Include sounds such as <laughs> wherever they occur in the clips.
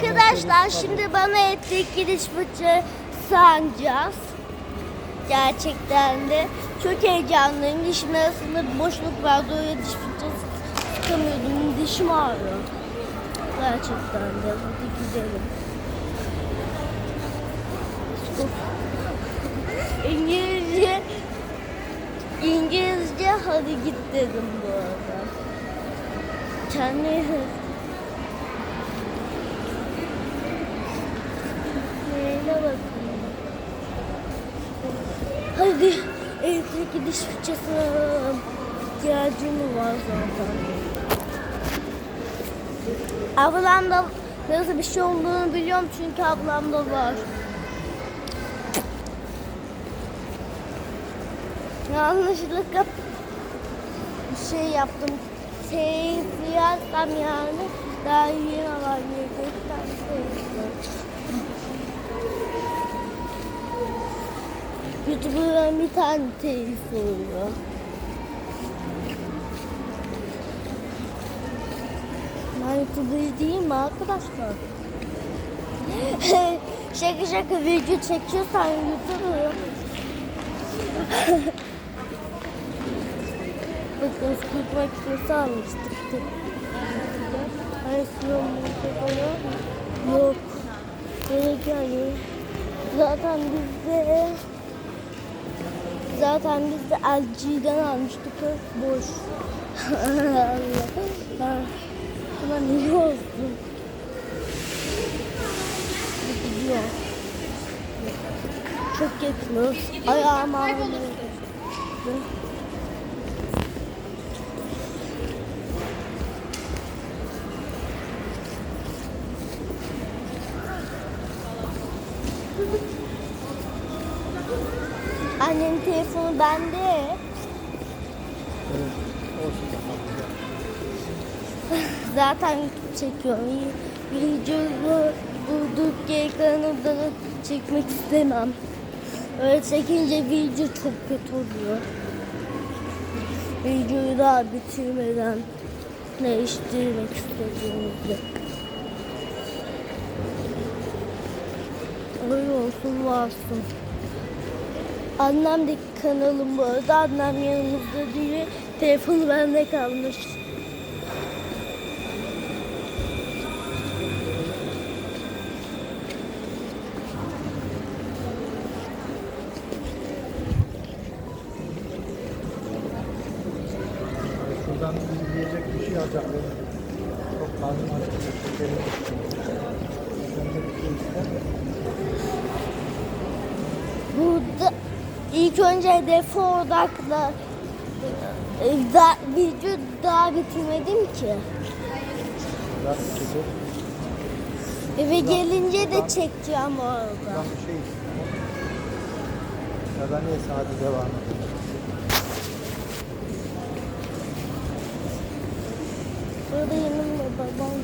Arkadaşlar şimdi bana ettik diş fırçası sanacağız. Gerçekten de çok heyecanlıyım. Dişimin arasında bir boşluk vardı. Oraya diş fırçası sıkamıyordum. Dişim ağrıyor. Gerçekten de. Hadi gidelim. İngilizce İngilizce hadi git dedim bu arada. Kendi Neyine bakın. Hadi elektrikli diş fırçasına. İhtiyacım var zaten. Ablam da nasıl bir şey olduğunu biliyorum çünkü ablam da var. Yanlışlıkla bir şey yaptım. Teyze yazsam yani daha iyi var yedekten YouTuber'dan bir tane telif oluyor. Ben YouTuber değil mi arkadaşlar? <laughs> şaka şaka video çekiyorsan YouTuber. <laughs> Bakın squid makinesi almıştık. Her sınavı falan yok. Gerek yani. Zaten biz de zaten biz de LG'den almıştık. Boş. <laughs> Ama niye olsun? Gidiyor. Çok yakınız. Ayağım ağrıyor. Bende. <laughs> Zaten çekiyorum. Videoyu durduk ekranı da çekmek istemem. Öyle çekince video çok kötü oluyor. Videoyu daha bitirmeden değiştirmek istediğimizde. Öyle olsun varsın. Annem de kanalım bu arada. Annem yanımızda değil. Telefonu bende kalmış. Şuradan yiyecek bir şey alacak benim. Çok karnım ister. Burada ilk önce defo odaklı e, da, video daha bitirmedim ki. Eve gelince de çekeceğim orada. Ya da neyse hadi devam edelim. Burada yanımda babam.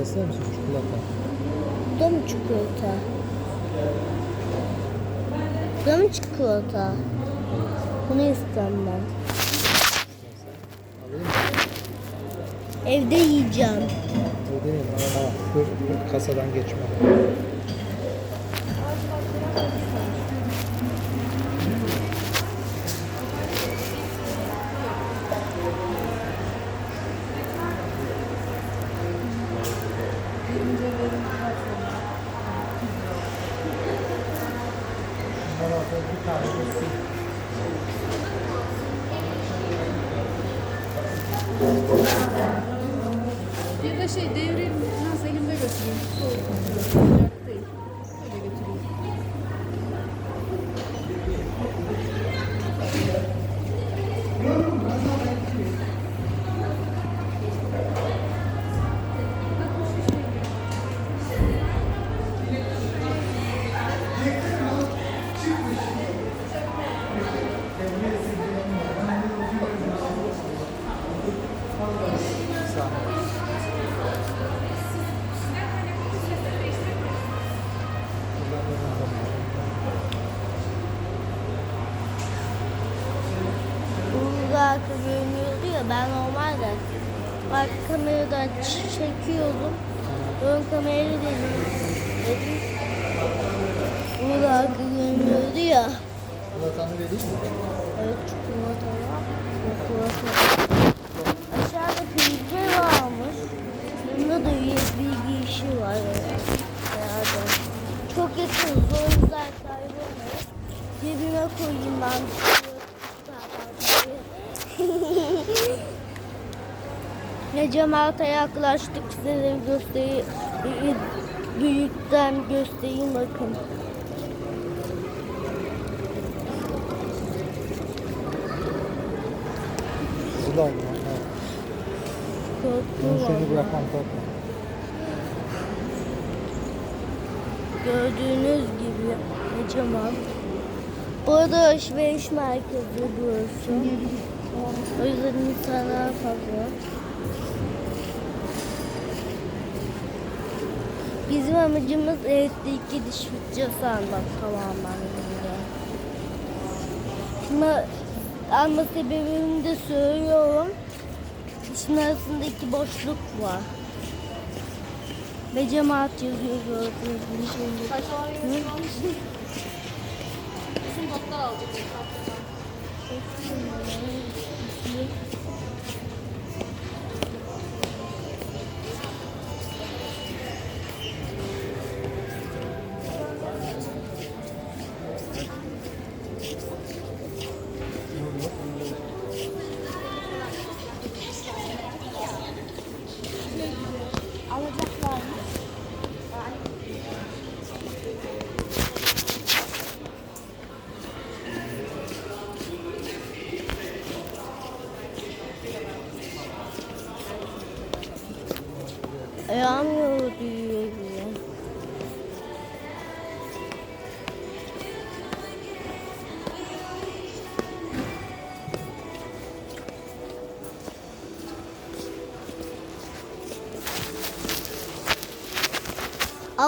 Çikolata ister misin? Çikolata. Mı çikolata? Mı çikolata? Bunu istem ben. Alayım mı? Evde yiyeceğim. Dur, dur kasadan geçme. Koyayım <laughs> ben. Ne cemaate yaklaştık size göstereyim. Büyükten göstereyim bakın. Evet. Ben Korktum seni bırakmam korkma. Gördüğünüz gibi kocaman. Burada alışveriş merkezi burası. O yüzden insanlar fazla. Bizim amacımız elektrikli diş fırçası almak tamamen. öyle. Ama alma sebebimi de söylüyorum. Dişin arasındaki boşluk var. Ve cemaat yazıyor. Hı? Bizim notlar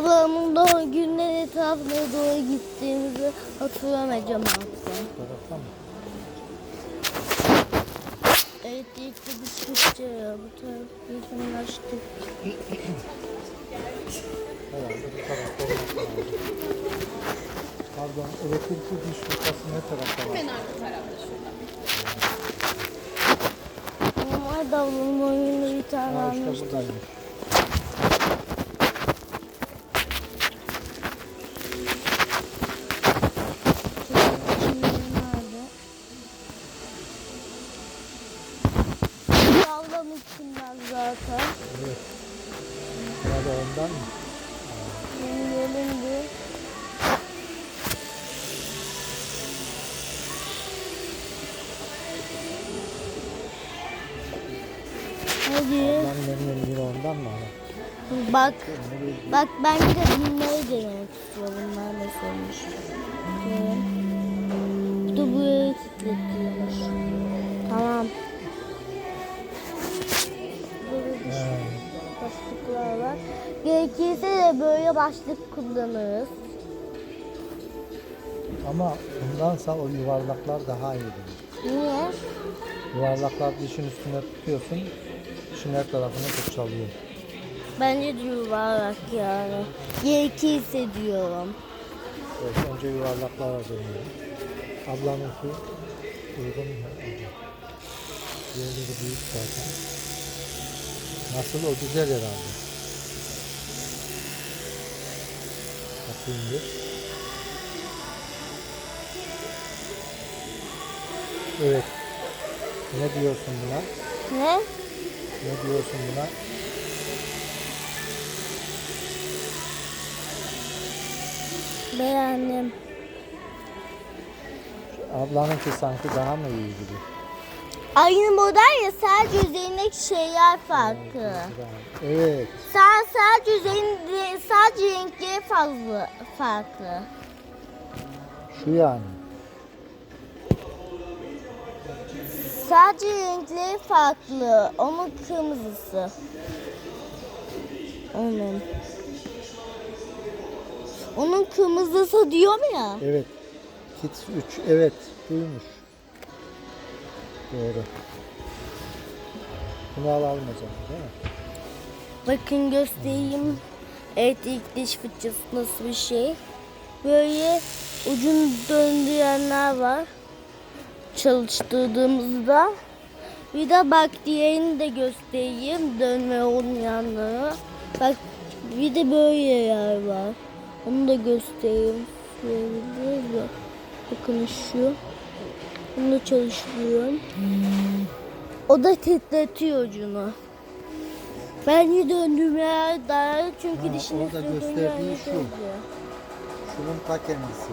Ablamın doğum günleri etrafına doğru gittiğimizi hatırlamayacağım artık. Taraftan mı? Elektrikli bisikletçi ya bu taraf yakınlaştık. Herhalde bu tarafta lazım. Pardon, elektrikli diş fırçası ne tarafta var? Hemen arka tarafta şurada. Normal davulun oyunu bir tane almıştım. Ondan mı? Benim elimdi. Hadi. Lan benim elimde ondan mı? Bak. Bak ben de bunları denemek istiyorum. Bunlar nasılmış. Bakayım. Bu da buraya kilitliyormuş. Tamam. Başlıklar var. Gerekirse de böyle başlık kullanırız. Ama bundansa o yuvarlaklar daha iyi. Niye? Yuvarlaklar dişin üstüne tutuyorsun, dişin her tarafını fırçalıyor. Bence de yuvarlak yani. Y2 hissediyorum. Evet, önce yuvarlaklara dönüyorum. Ablamınki uygun mu? Diğerleri büyük zaten. Nasıl o güzel herhalde. Bakayım bir. Evet. Ne diyorsun buna? Ne? Ne diyorsun buna? Beğendim. Ablanınki sanki daha mı iyi gibi? Aynı model ya sadece üzerindeki şeyler farklı. Evet. Sen sadece üzerinde sadece renkleri fazla farklı. Şu yani. Sadece renkleri farklı. Onun kırmızısı. Onun. Onun kırmızısı diyorum ya. Evet. Kit 3 evet buymuş. Doğru. Bunu alalım o zaman değil mi? Bakın göstereyim. Evet ilk diş fırçası nasıl bir şey. Böyle ucunu döndürenler var. Çalıştırdığımızda. Bir de bak diğerini de göstereyim. Dönme olmayanları. Bak bir de böyle yer var. Onu da göstereyim. Bakın şu. Bunu çalıştırıyorum. O da titretiyor ucunu. Bence döndürmeye dair çünkü Ha, dişini orada gösterdiği şu. benziyor. Şunun ta kendisi.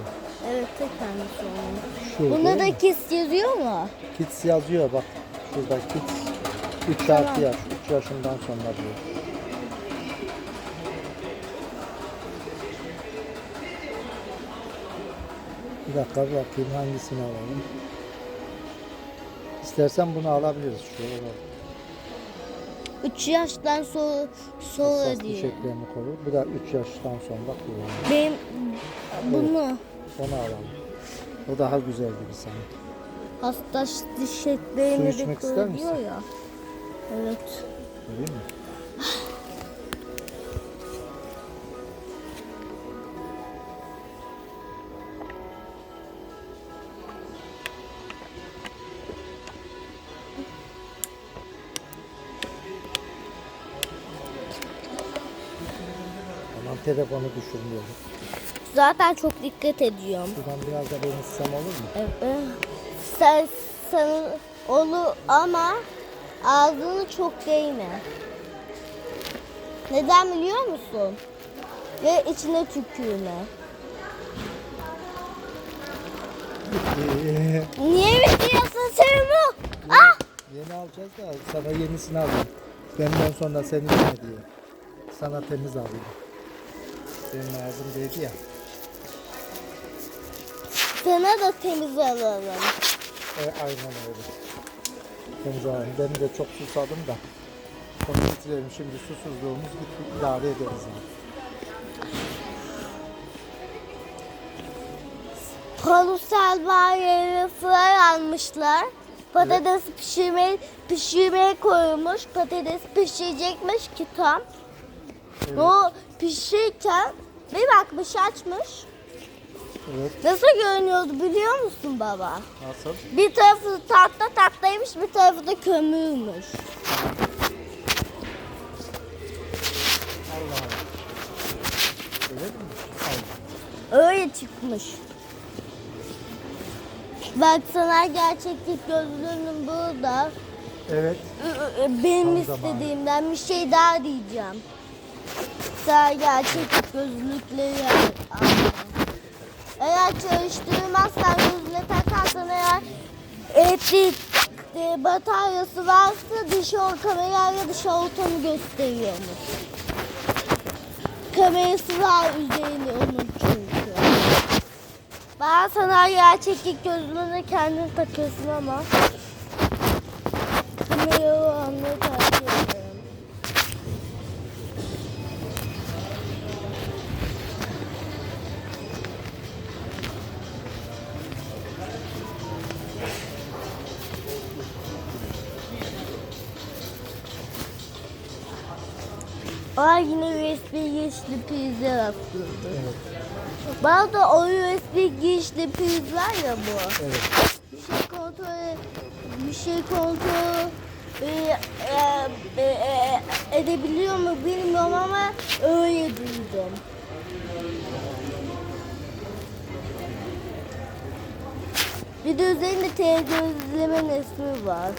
Evet tek kendisi onun. Şu Bunda da mi? kiss yazıyor mu? Kids yazıyor bak. Şurada kids. 3 Tamam. artı yaş. 3 yaşından sonra diyor. Bir dakika bakayım hangisini alalım. İstersen bunu alabiliriz. Alalım. 3 yaştan sonra sonra Hassas diyor. dişeklerini korur. Bu da 3 yaştan sonra kullanılır. Benim bunu Onu alalım. O daha güzel gibi sanki. hasta Su dişeklerini de içmek ister misin? ya. Evet. Değil mi? Tamam telefonu düşürmeyelim. Zaten çok dikkat ediyorum. Şuradan biraz da beni ıssam olur mu? Evet. Sen, sen onu ama ağzını çok değme. Neden biliyor musun? Ve içine tükürme. Niye biliyorsun sen? Ah! Yeni alacağız da sana yenisini alayım. Benden sonra senin diye. Sana temiz alayım. Benim ağzım değdi ya. Sana da temiz alalım. E, aynen öyle. Temiz alayım. Ben de çok susadım da. Onu bitirelim. Şimdi susuzluğumuz gitti. idare ederiz. Yani. Palusal bayrağı fırın almışlar. Patates pişirmeye, pişirmeye koymuş. Patates pişirecekmiş ki tam. O pişirirken bir bakmış açmış. Evet. Nasıl görünüyordu biliyor musun baba? Nasıl? Bir tarafı tahta tahtaymış bir tarafı da kömürmüş. Allah Allah. Öyle mi? Allah. Öyle çıkmış. Baksana gerçeklik gözlüğünün burada. Evet. Benim Tam zamanı. istediğimden bir şey daha diyeceğim. Sen gerçeklik gözlükleri al. Eğer çalıştırmazsan gözüne takarsan eğer elektrik e, bataryası varsa dış or kamerayla dış ortamı gösteriyormuş. Kamerası var üzerinde onun çünkü. Ben sana gerçeklik gözlüğünü kendin takıyorsun ama kamerayı almayı Aa yine USB girişli prizler atıldı. Evet. Da o USB girişli priz var ya bu. Evet. Bir şey kontrol bir şey kontrol e, e, e, e, edebiliyor mu bilmiyorum ama öyle duydum. Bir de üzerinde televizyon izleme resmi var.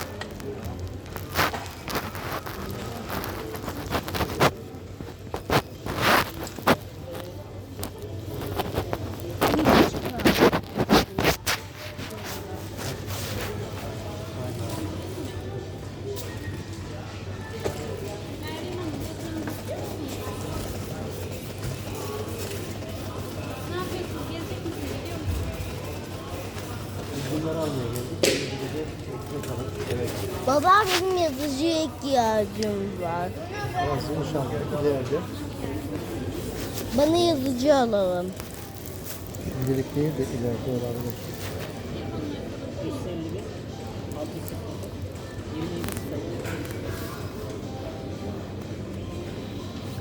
Baba benim yazıcıya ihtiyacım var. Burası inşallah ileride. Bana yazıcı alalım. Şimdilik değil de ileride olabilir.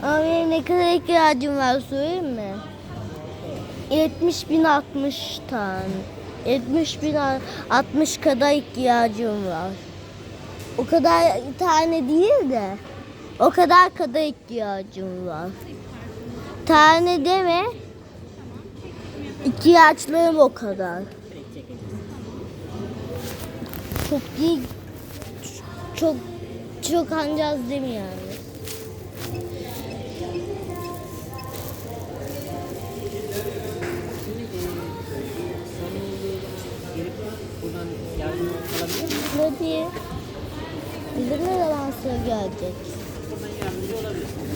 Ama benim ne kadar ihtiyacım var söyleyeyim mi? 70 bin 60 tane. 70 bin 60 kadar ihtiyacım var. O kadar tane değil de o kadar kadar ihtiyacım var. Tane deme. İhtiyaçlarım o kadar. Çok değil. Çok çok ancaz değil mi yani? alabilir miyim? Ne diye? Bize ne zaman sıra gelecek? Buradan yardımcı olabilirsiniz.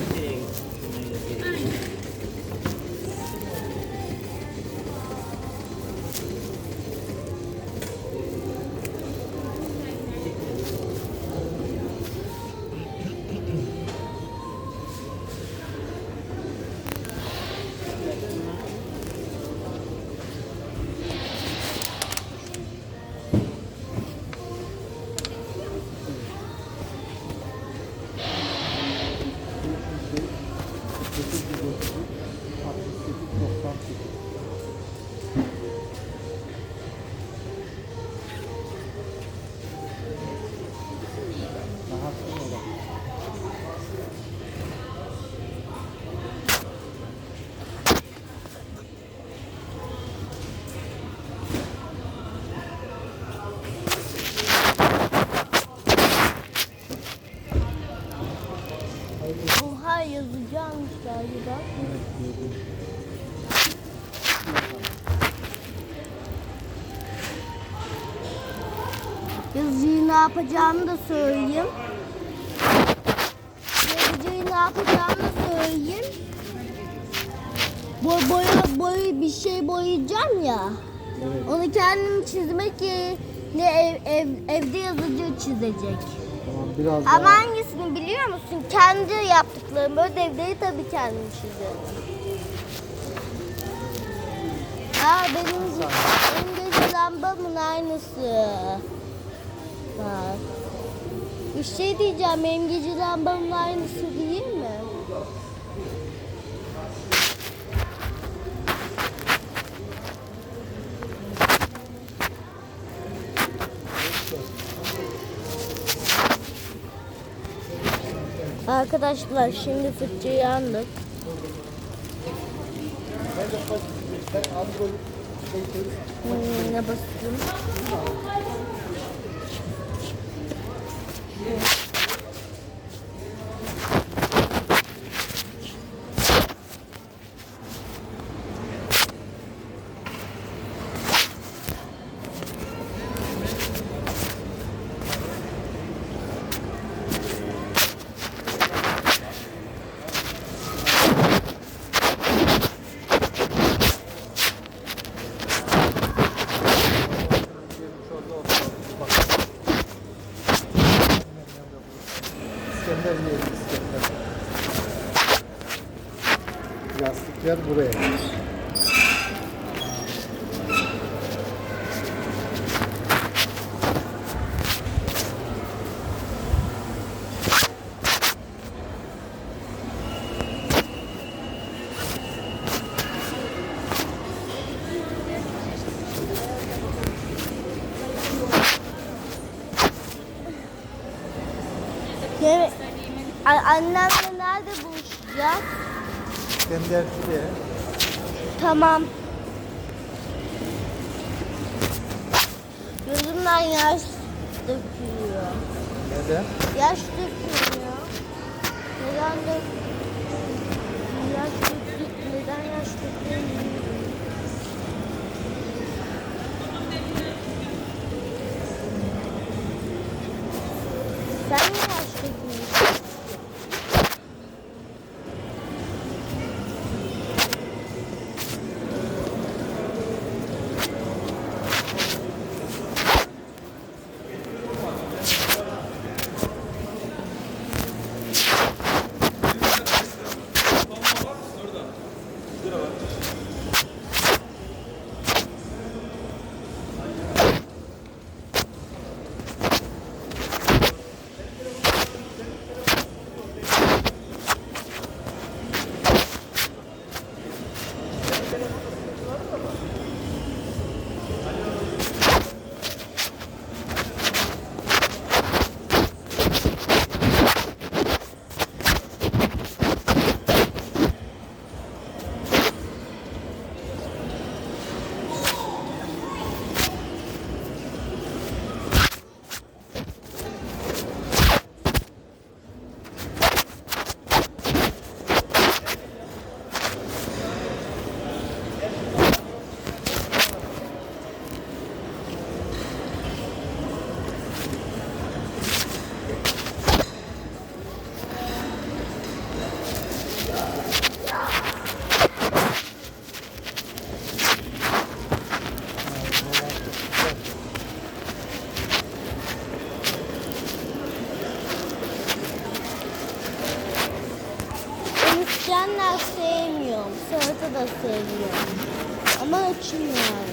Yapacağımı da söyleyeyim. Yazıcıyı ne yapacağımı da söyleyeyim. Boy, boya, boy bir şey boyayacağım ya. Evet. Onu kendim çizmek yerine ev, ev, evde yazıcı çizecek. Tamam biraz Ama daha. hangisini biliyor musun? Kendi yaptıklarım. Ödevleri tabii kendim çizerim. Aa benim, benim gece lambamın aynısı. Var. Bir şey diyeceğim. Benim gece lambamın aynısı değil mi? Arkadaşlar şimdi fıçıyı andık. Hmm, ne basıyorum? yer buraya. Annem Genderci'de. Tamam. Gözümden yaş dökülüyor. Neden? Yaş dökülüyor. Neden dök... Yaş dökülüyor. Neden yaş dökülüyor? Sen mi yaş dökülüyorsun? Salata da seviyorum. Ama yani.